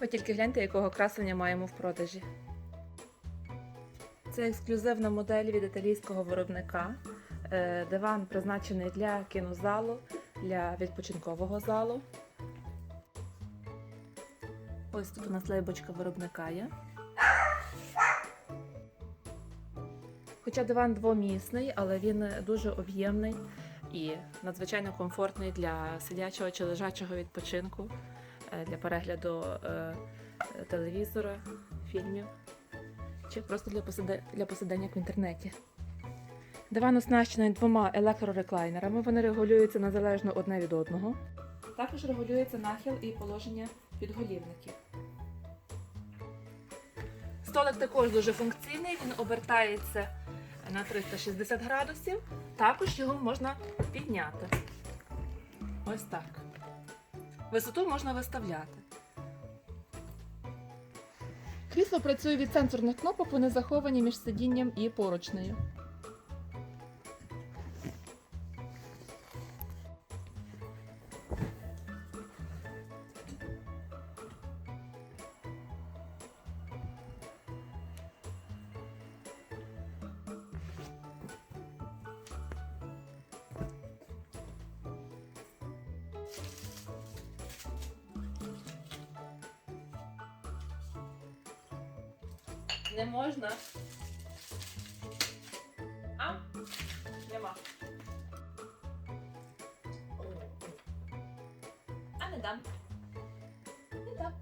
Ви тільки гляньте, якого красення маємо в продажі. Це ексклюзивна модель від італійського виробника. Е, Диван призначений для кінозалу, для відпочинкового залу. Ось тут у нас лейбочка виробника є. Хоча диван двомісний, але він дуже об'ємний і надзвичайно комфортний для сидячого чи лежачого відпочинку, для перегляду е, телевізора, фільмів чи просто для, для посидення в інтернеті. Диван оснащений двома електрореклайнерами. Вони регулюються незалежно одне від одного. Також регулюється нахил і положення підголівників. Столик також дуже функційний, він обертається на 360 градусів. Також його можна підняти. Ось так. Висоту можна виставляти. Крісло працює від сенсорних кнопок, вони заховані між сидінням і поручнею. Не можна. А? Нема. А не дам. Не дам.